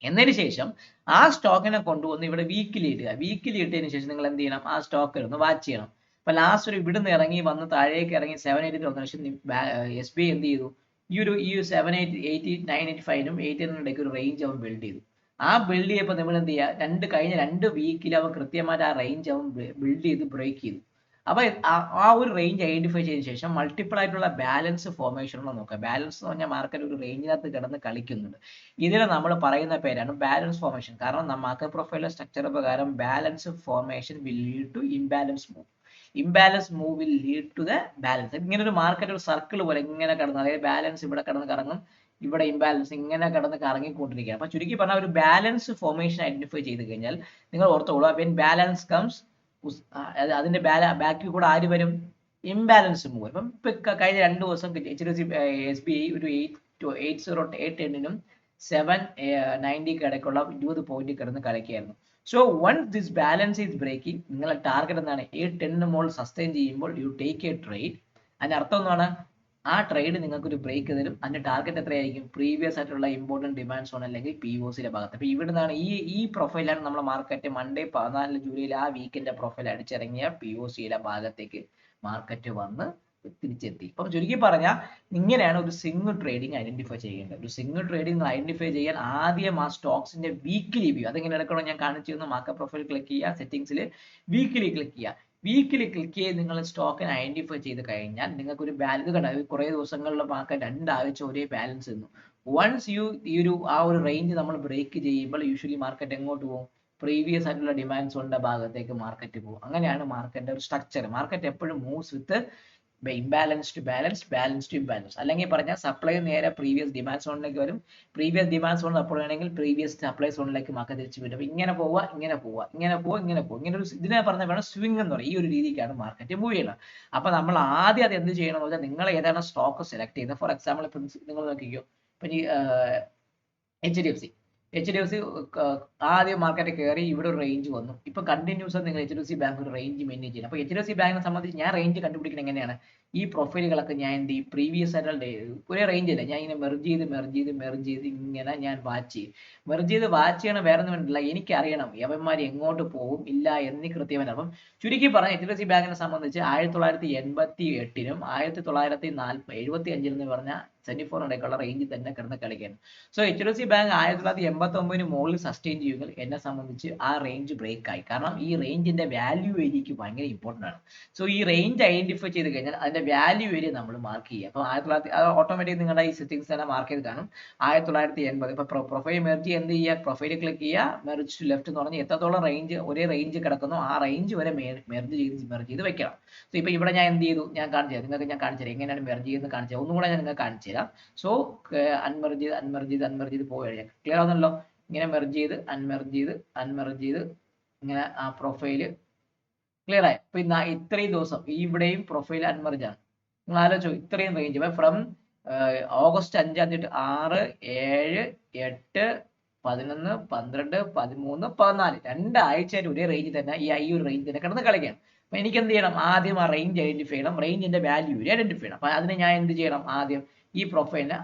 Speaker 1: എന്നതിന് ശേഷം ആ സ്റ്റോക്കിനെ കൊണ്ടുവന്ന് ഇവിടെ വീക്കിലി ഇടുക. വീക്കിലി ഇട്ടതിന് ശേഷം നിങ്ങൾ എന്ത് ചെയ്യണം? ആ സ്റ്റോക്ക് ഒന്ന് വാച്ച് ചെയ്യണം. അപ്പൊ ലാസ്റ്റ് ഒരു ഇവിടുന്ന് ഇറങ്ങി വന്ന് താഴേക്ക് ഇറങ്ങി സെവൻ എയ്റ്റി വന്ന ശേഷം എസ് ബി ഐ എന്ത് ചെയ്തു? ഈ ഒരു ഈ seven eight eighty nine eighty ഫൈവിനും eight ഇടയ്ക്ക് ഒരു റേഞ്ച് അവൻ ബിൽഡ് ചെയ്തു. ആ ബിൽഡ് ചെയ്യപ്പോൾ നമ്മൾ എന്ത് ചെയ്യുക? രണ്ട് കഴിഞ്ഞ രണ്ട് വീക്കിൽ അവൻ കൃത്യമായിട്ട് ആ റേഞ്ച് അവൻ ബിൽഡ് ചെയ്ത് ബ്രേക്ക് ചെയ്തു. അപ്പൊ ആ- ഒരു റേഞ്ച് ഐഡന്റിഫൈ ചെയ്തതിനു ശേഷം മൾട്ടിപ്പിൾ ആയിട്ടുള്ള ബാലൻസ് ഫോർമേഷനുള്ള നോക്കുക. ബാലൻസ് എന്ന് പറഞ്ഞാൽ മാർക്കറ്റ് ഒരു റേഞ്ചിനകത്ത് കിടന്ന് കളിക്കുന്നുണ്ട്. ഇതിനെ നമ്മൾ പറയുന്ന പേരാണ് ബാലൻസ് ഫോർമേഷൻ കാരണം മാർക്കറ്റ് പ്രൊഫൈലിലെ സ്ട്രക്ചർ പ്രകാരം balance formation will lead to imbalance move imbalance move will lead to the balance ഇങ്ങനെ ഒരു മാർക്കറ്റ് ഒരു സർക്കിൾ പോലെ ഇങ്ങനെ കിടന്ന് അതായത് ബാലൻസ് ഇവിടെ കിടന്ന് കറങ്ങും ഇവിടെ ഇംബാലൻസ് ഇങ്ങനെ കിടന്ന് കറങ്ങിക്കൊണ്ടിരിക്കുകയാണ്. അപ്പൊ ചുരുക്കി പറഞ്ഞാൽ ഒരു ബാലൻസ് ഫോർമേഷൻ ഐഡന്റിഫൈ ചെയ്ത് കഴിഞ്ഞാൽ നിങ്ങൾ ഓർത്തോളൂ ബാലൻസ് കംസ് അതിന്റെ ബാല ബാക്കിൽ കൂടെ ആര് വരും? ഇംബാലൻസ് മൂവ് ഇപ്പം ഇപ്പൊ കഴിഞ്ഞ രണ്ട് ദിവസം H D C S B I ഒരു എയ്റ്റ് എയ്റ്റ് സീറോ എയ്റ്റ് ടെന്നിനും സെവൻ നയന്റിക്ക് ഇടയ്ക്കുള്ള ഇരുപത് പോയിന്റ് കിടന്ന് കളിക്കുകയായിരുന്നു. So once this balance is breaking നിങ്ങളെ ടാർഗറ്റ് എന്താണ്? എയ്റ്റ് ടെന്നിന് മുകളിൽ സസ്റ്റെയിൻ ചെയ്യുമ്പോൾ യു ടേക്ക് എ ട്രേഡ് അതിന്റെ അർത്ഥം എന്താണ്? ആ ട്രേഡ് നിങ്ങൾക്ക് ഒരു ബ്രേക്ക് തരും. അതിന്റെ ടാർഗറ്റ് എത്രയായിരിക്കും? പ്രീവിയസ് ആയിട്ടുള്ള ഇമ്പോർട്ടന്റ് ഡിമാൻഡ്സ് ആണ് അല്ലെങ്കിൽ പി ഒ സിയുടെ ഭാഗത്ത്. അപ്പൊ ഇവിടെ നിന്നാണ് ഈ ഈ പ്രൊഫൈലാണ് നമ്മുടെ മാർക്കറ്റ് മൺഡേ പതിനാല് ജൂലൈയിൽ ആ വീക്കിന്റെ പ്രൊഫൈൽ അടിച്ചിറങ്ങിയ പി ഒ സിയുടെ ഭാഗത്തേക്ക് മാർക്കറ്റ് വന്ന് തിരിച്ചെത്തി. അപ്പം ചുരുക്കി പറഞ്ഞാൽ ഇങ്ങനെയാണ് ഒരു സിംഗിൾ ട്രേഡിംഗ് ഐഡന്റിഫൈ ചെയ്യേണ്ടത്. ഒരു സിംഗിൾ ട്രേഡിംഗ് ഐഡന്റിഫൈ ചെയ്യാൻ ആദ്യം ആ സ്റ്റോക്സിന്റെ വീക്കിലി വ്യൂ അതെങ്ങനെ എടുക്കണോ ഞാൻ കാണിച്ചു തന്നു. മാർക്കറ്റ് പ്രൊഫൈൽ ക്ലിക്ക് ചെയ്യുക. സെറ്റിംഗ്സിൽ വീക്കിലി ക്ലിക്ക് ചെയ്യുക. വീക്കിലി ക്ലിക്ക് ചെയ്ത് നിങ്ങൾ സ്റ്റോക്കിനെ ഐഡന്റിഫൈ ചെയ്ത് കഴിഞ്ഞാൽ നിങ്ങൾക്ക് ഒരു ബാലൻസ് കണ്ടാൽ കുറേ ദിവസങ്ങളിലെ മാർക്കറ്റ് രണ്ടാഴ്ച ഒരേ ബാലൻസ് തന്നു വൺസ് യു ഈ ഒരു ആ ഒരു റേഞ്ച് നമ്മൾ ബ്രേക്ക് ചെയ്യുമ്പോൾ യൂഷ്വലി മാർക്കറ്റ് എങ്ങോട്ട് പോകും? പ്രീവിയസ് ആയിട്ടുള്ള ഡിമാൻഡ്സ് ഉള്ള ഭാഗത്തേക്ക് മാർക്കറ്റ് പോകും. അങ്ങനെയാണ് മാർക്കറ്റിന്റെ ഒരു സ്ട്രക്ചർ മാർക്കറ്റ് എപ്പോഴും moves with imbalance to balance balance to imbalance അല്ലെങ്കിൽ പറഞ്ഞാൽ സപ്ലൈ നേരെ പ്രീവിയസ് ഡിമാൻഡ് സോണിലേക്ക് വരും. പ്രീവിയസ് ഡിമാൻഡ് സോൺ അപ്പോൾ വേണമെങ്കിൽ പ്രീവിയസ് സപ്ലൈ സോണിലേക്ക് മക്ക തിരിച്ചു വരും. ഇങ്ങനെ പോവുക ഇങ്ങനെ പോവുക ഇങ്ങനെ പോവുക ഇങ്ങനെ പോവുക. ഇങ്ങനെ ഒരു ഇതിനെ പറഞ്ഞ വേണം സ്വിംഗ് എന്ന് പറയും. ഈ ഒരു രീതിക്കാണ് മാർക്കറ്റ് മൂവ് ചെയ്യുന്നത് അപ്പൊ നമ്മൾ ആദ്യം അത് എന്ത് ചെയ്യണം എന്ന് വെച്ചാൽ നിങ്ങൾ ഏതാണ് സ്റ്റോക്ക് സെലക്ട് ചെയ്യുന്നത്. ഫോർ എക്സാമ്പിൾ നിങ്ങൾ നോക്കിക്കോ. ഇപ്പൊ H D F C H D F C ആദ്യം മാർക്കറ്റ് കയറി ഇവിടെ ഒരു റേഞ്ച് വന്നു. ഇപ്പൊ കണ്ടിന്യൂസ് നിങ്ങൾ H D F C bank ഒരു റേഞ്ച് മെയിന്റെയിൻ ചെയ്യണം. അപ്പൊ എച്ച് ഡി എഫ് സി ബാങ്കിനെ സംബന്ധിച്ച് ഞാൻ റേഞ്ച് കണ്ടുപിടിക്കുന്നത് എങ്ങനെയാണ്? ഈ പ്രൊഫൈലുകളൊക്കെ ഞാൻ എന്ത് ചെയ്യും? പ്രീവിയസ് ആയിട്ടുള്ള ഒരേ റേഞ്ച് അല്ല. ഞാൻ ഇങ്ങനെ മെർജ് ചെയ്ത് മെർജ് ചെയ്ത് മെർജ് ചെയ്ത് ഇങ്ങനെ ഞാൻ വാച്ച് ചെയ്യും. മെർജ് ചെയ്ത് വാച്ച് ചെയ്യണം വേറെ ഒന്നും വേണ്ടില്ല. എനിക്ക് അറിയണം യവന്മാർ എങ്ങോട്ട് പോകും ഇല്ല എന്ന് കൃത്യമായി അപ്പം ചുരുക്കി പറഞ്ഞ എച്ച് ഡി എഫ് സി ബാങ്കിനെ സംബന്ധിച്ച് ആയിരത്തി തൊള്ളായിരത്തി എൺപത്തി എട്ടിനും ആയിരത്തി തൊള്ളായിരത്തി നാൽപ്പ എഴുപത്തി അഞ്ചിൽ എന്ന് പറഞ്ഞ സെവന്റി ഫോർ ഇടയ്ക്കുള്ള റേഞ്ചിൽ തന്നെ കിടന്ന് കളിക്കുകയാണ് so H D F C bank ആയിരത്തി തൊള്ളായിരത്തി എൺപത്തി ഒമ്പതിന് മുകളിൽ സസ്റ്റെയിൻ ചെയ്യുമെങ്കിൽ എന്നെ സംബന്ധിച്ച് ആ റേഞ്ച് ബ്രേക്ക് ആയി. കാരണം ഈ റേഞ്ചിന്റെ വാല്യൂ ഏരിയക്ക് ഭയങ്കര ഇമ്പോർട്ടന്റ് ആണ്. സോ ഈ റേഞ്ച് ഐഡന്റിഫൈ ചെയ്ത് കഴിഞ്ഞാൽ അതിന്റെ വാല്യൂ ഏരിയ നമ്മൾ മാർക്ക് ചെയ്യുക. അപ്പോൾ ആയിരത്തി തൊള്ളായിരത്തി ഓട്ടോമാറ്റിക് നിങ്ങളുടെ ഈ സെറ്റിംഗ്സ് തന്നെ മാർക്ക് ചെയ്ത് കാണും. ആയിരത്തി തൊള്ളായിരത്തി എൺപത്. ഇപ്പൊ പ്രൊഫൈൽ മെർജ് എന്ത് ചെയ്യുക? പ്രൊഫൈൽ ക്ലിക്ക് ചെയ്യുക. മെർജ് ടു ലെഫ്റ്റ് എന്ന് പറഞ്ഞാൽ എത്രത്തോളം റേഞ്ച് ഒരേ റേഞ്ച് കിടക്കുന്നു ആ റേഞ്ച് വരെ മെർജ് ചെയ്ത് മെർജ് ചെയ്ത് വെക്കണം. സോ ഇപ്പൊ ഇവിടെ ഞാൻ എന്ത് ചെയ്തു? ഞാൻ കാണിച്ചു നിങ്ങൾക്ക് ഞാൻ കാണിച്ചു എങ്ങനെയാണ് മെർജ് ചെയ്യുന്നത് കാണിച്ചത് ഒന്നുകൂടെ ഒന്നും കൂടെ ഞാൻ നിങ്ങൾക്ക് കാണിച്ചു തരാം സോ അൺമെർജ് ചെയ്ത് അൺമെർജ് ചെയ്ത് അൺമെർജ് ചെയ്ത് കഴിഞ്ഞാൽ ക്ലിയർ ആവുന്നല്ലോ? ഇങ്ങനെ മെർജ് ചെയ്ത് അൺമെർജ് ചെയ്ത് അൺമെർജ് ചെയ്ത് ഇങ്ങനെ ആ പ്രൊഫൈൽ ക്ലിയർ ആയി? അപ്പൊ ഇന്ന് ഇത്രയും ദിവസം ഇവിടെയും പ്രൊഫൈൽ അൺമെർജ് ആണ്. നിങ്ങൾ ആലോചിച്ചോ ഇത്രയും റേഞ്ച് ഫ്രം ഓഗസ്റ്റ് അഞ്ചാം തീയതി ആറ് ഏഴ് എട്ട് പതിനൊന്ന് പന്ത്രണ്ട് പതിമൂന്ന് പതിനാല്. രണ്ടാഴ്ചയായിട്ട് ഒരേ റേഞ്ച് തന്നെ ഈ ഈ ഒരു റേഞ്ച് തന്നെ കിടന്ന് കളിക്കണം അപ്പൊ എനിക്ക് എന്ത് ചെയ്യണം? ആദ്യം ആ റേഞ്ച് ഐഡന്റിഫൈ ചെയ്യണം. റേഞ്ചിന്റെ വാല്യൂ ഐഡന്റിഫൈ ചെയ്യണം. അപ്പൊ അതിന് ഞാൻ എന്ത് ചെയ്യണം? ആദ്യം ഈ പ്രൊഫൈലിന്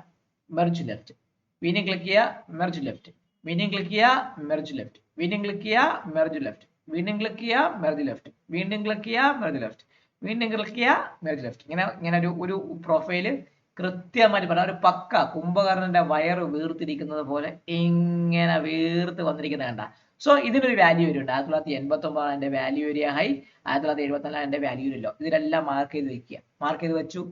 Speaker 1: മെർജ് ലെഫ്റ്റ് വീണ്ടും ക്ലിക്ക് ചെയ്യുക മെർജ് ലെഫ്റ്റ് വീണ്ടും ക്ലിക്ക് ചെയ്യുക മെർജ് ലെഫ്റ്റ് വീണ്ടും ക്ലിക്ക് ചെയ്യുക മെർജ് ലെഫ്റ്റ് വീണ്ടും ക്ലിക്ക് ചെയ്യുക മെർജ് ലെഫ്റ്റ് വീണ്ടും ക്ലിക്ക് ചെയ്യുക മെർജ് ലെഫ്റ്റ് വീണ്ടും ക്ലിക്ക് ചെയ്യുക മെർജ് ലെഫ്റ്റ് ഇങ്ങനെ ഇങ്ങനെ ഒരു ഒരു പ്രൊഫൈൽ കൃത്യമായിട്ട് പറഞ്ഞാൽ ഒരു പക്ക കുംഭകർണന്റെ വയറ് വീർത്തിരിക്കുന്നത് പോലെ ഇങ്ങനെ വീർത്ത് വന്നിരിക്കുന്നത് കണ്ട. സോ ഇതിനൊരു വാല്യൂ വരുന്നുണ്ട് ആയിരത്തി തൊള്ളായിരത്തി എൺപത്തി ഒമ്പതാണ് എന്റെ വാല്യൂ ഏരിയ ഹൈ ആയിരത്തി തൊള്ളായിരത്തി എഴുപത്തിനാലാണ് എന്റെ വാല്യൂ ലോ ഇതിലെല്ലാം മാർക്ക് ചെയ്ത് വെക്കുക. മാർക്ക് ചെയ്ത് വെച്ചു.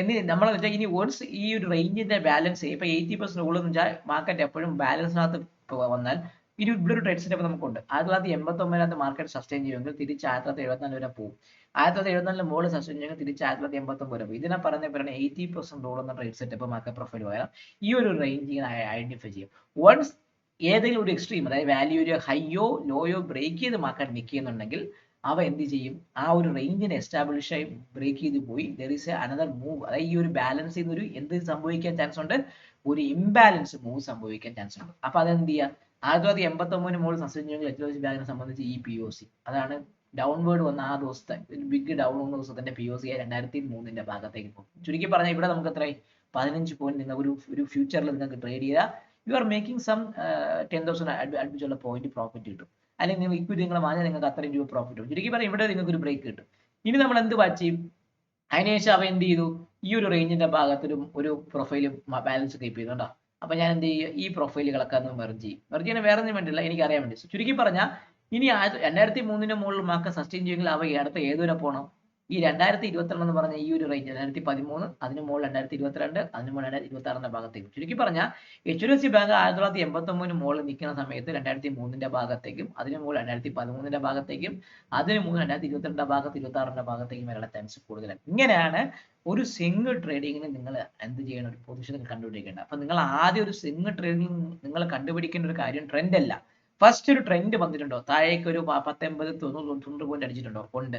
Speaker 1: എന്ത് നമ്മൾ വെച്ചാൽ ഇനി വൺസ് ഈ ഒരു റേഞ്ചിന്റെ ബാലൻസ് ഇപ്പൊ എയ്റ്റി പെർസെന്റ് ഉള്ളതെന്ന് വെച്ചാൽ മാർക്കറ്റ് എപ്പോഴും ബാലൻസിനകത്ത് വന്നാൽ ഇനി ഇവിടെ ഒരു ട്രേഡ് സെറ്റപ്പ് നമുക്കുണ്ട്. ആയിരത്തി തൊള്ളായിരത്തി എൺപത്തി ഒമ്പതിനകത്ത് മാർക്കറ്റ് സസ്റ്റെയിൻ ചെയ്യുമെങ്കിൽ തിരിച്ച് ആയിരത്തി തൊള്ളായിരത്തി എഴുപത്തിനാല് വരെ പോകും. ആയിരത്തി തൊള്ളായിരത്തി എഴുപത്തിനാലിന് മുകളിൽ സസ്റ്റെയിൻ ചെയ്യുമെങ്കിൽ തിരിച്ച് ആയിരത്തി തൊള്ളായിരത്തി എൺപത്തി ഒമ്പത് വരെ ഇതിനെ പറഞ്ഞ പറയുന്നത് എയ്റ്റി പെർസെന്റ് ഉള്ള ട്രേഡ് സെറ്റപ്പ് മാർക്കറ്റ് പ്രൊഫൈൽ പോയാൽ ഈ ഒരു റേഞ്ച് ഐഡന്റിഫൈ ചെയ്യും. വൺസ് ഏതെങ്കിലും ഒരു എക്സ്ട്രീം അതായത് വാല്യൂ ഒരു ഹൈയോ ലോയോ ബ്രേക്ക് ചെയ്ത് മാർക്കറ്റ് നിൽക്കുന്നുണ്ടെങ്കിൽ അവ എന്ത് ചെയ്യും? ആ ഒരു റേഞ്ചിനെ എസ്റ്റാബ്ലിഷ് ആയി ബ്രേക്ക് ചെയ്ത് പോയി. There is a another move അതായത് ഈ ഒരു ബാലൻസ് ചെയ്യുന്ന ഒരു എന്ത് സംഭവിക്കാൻ ചാൻസ് ഉണ്ട്? ഒരു ഇംബാലൻസ് മൂവ് സംഭവിക്കാൻ ചാൻസ് ഉണ്ട്. അപ്പൊ അതെന്ത് ചെയ്യുക ആയിരത്തി തൊള്ളായിരത്തി എൺപത്തി ഒമ്പതിന് മുകളിൽ സസ്പെൻഷൻ എച്ച് ഡി ബാങ്കിനെ സംബന്ധിച്ച് ഈ പി ഒ സി അതാണ് ഡൗൺവേർഡ് വന്ന ആ ദിവസത്തെ ബിഗ് ഡൗൺ വന്ന ദിവസത്തിന്റെ പി ഒ സി രണ്ടായിരത്തി മൂന്നിന്റെ ഭാഗത്തേക്ക് പോകും. ചുരുക്കി പറഞ്ഞാൽ ഇവിടെ നമുക്ക് എത്രയായി? പതിനഞ്ച് പോയിന്റ് നിങ്ങൾ ഒരു ഒരു ഫ്യൂച്ചറിൽ നിങ്ങൾക്ക് ട്രേഡ് ചെയ്താൽ you are making some ten thousand അടുപ്പിച്ചുള്ള point profit കിട്ടും. അല്ലെങ്കിൽ നിങ്ങൾ ഇക്വിറ്റി നിങ്ങൾ വാങ്ങിയാൽ നിങ്ങൾക്ക് അത്രയും രൂപ പ്രോഫിറ്റ് വരും ചുരുക്കി പറയും ഇവിടെ നിങ്ങൾക്ക് ഒരു ബ്രേക്ക് കിട്ടും. ഇനി നമ്മൾ എന്ത് വാച്ച് ചെയ്യും? അതിനുശേഷം അവ എന്ത് ചെയ്തു? ഈ ഒരു റേഞ്ചിന്റെ ഭാഗത്തൊരു ഒരു പ്രൊഫൈൽ ബാലൻസ് കീപ്പ് ചെയ്യുന്നുണ്ടോ അപ്പൊ ഞാൻ എന്ത് ചെയ്യും? ഈ പ്രൊഫൈലുകളൊക്കെ ഒന്ന് മെർജ് ചെയ്യും. മെർജ് ചെയ്യാൻ വേറെ ഒന്നും വേണ്ടില്ല എനിക്ക് അറിയാൻ വേണ്ടി. ചുരുക്കി പറഞ്ഞാൽ ഇനി രണ്ടായിരത്തി മൂന്നിന് മുകളിൽ മാർക്ക് സസ്റ്റെയിൻ ചെയ്യുമെങ്കിൽ അവ അടുത്ത ഏതുവരെ പോകണം ഈ രണ്ടായിരത്തി ഇരുപത്തിരണ്ട് എന്ന് പറഞ്ഞ ഈ ഒരു റേഞ്ച് രണ്ടായിരത്തി പതിമൂന്ന് അതിന് മുകളിൽ രണ്ടായിരത്തി ഇരുപത്തിരണ്ട് അതിന് മുകളിൽ രണ്ടായിരത്തി ഇരുപത്തി ആറിന്റെ ഭാഗത്തേക്കും ചുരുക്കി പറഞ്ഞാൽ H D F C bank ആയിരത്തി തൊള്ളായിരത്തി എൺപത്തി ഒമ്പതിന് മുകളിൽ നിൽക്കുന്ന സമയത്ത് രണ്ടായിരത്തി മൂന്നിന്റെ ഭാഗത്തേക്കും അതിന് മുകളിൽ രണ്ടായിരത്തി പതിമൂന്നിന്റെ ഭാഗത്തേക്കും അതിന് മുകളിൽ രണ്ടായിരത്തി ഇരുപത്തിരണ്ട് ഭാഗത്ത് ഇരുപത്തി ആറിന്റെ ഭാഗത്തേക്കും വരാനുള്ള ചാൻസ് കൂടുതലാണ് ഇങ്ങനെയാണ് ഒരു സിംഗിൾ ട്രേഡിങ്ങിന് നിങ്ങൾ എന്ത് ചെയ്യണം ഒരു പൊസിഷൻ കണ്ടുപിടിക്കേണ്ടത്. അപ്പൊ നിങ്ങൾ ആദ്യം ഒരു സിംഗിൾ ട്രേഡിംഗ് നിങ്ങൾ കണ്ടുപിടിക്കേണ്ട ഒരു കാര്യം ട്രെൻഡ് അല്ല. ഫസ്റ്റ് ഒരു ട്രെൻഡ് വന്നിട്ടുണ്ടോ? താഴേക്ക് ഒരു പത്തൊമ്പത് തൊണ്ണൂറ് തൊണ്ണൂറ് പോയിന്റ് അടിച്ചിട്ടുണ്ടോ? ഉണ്ട്.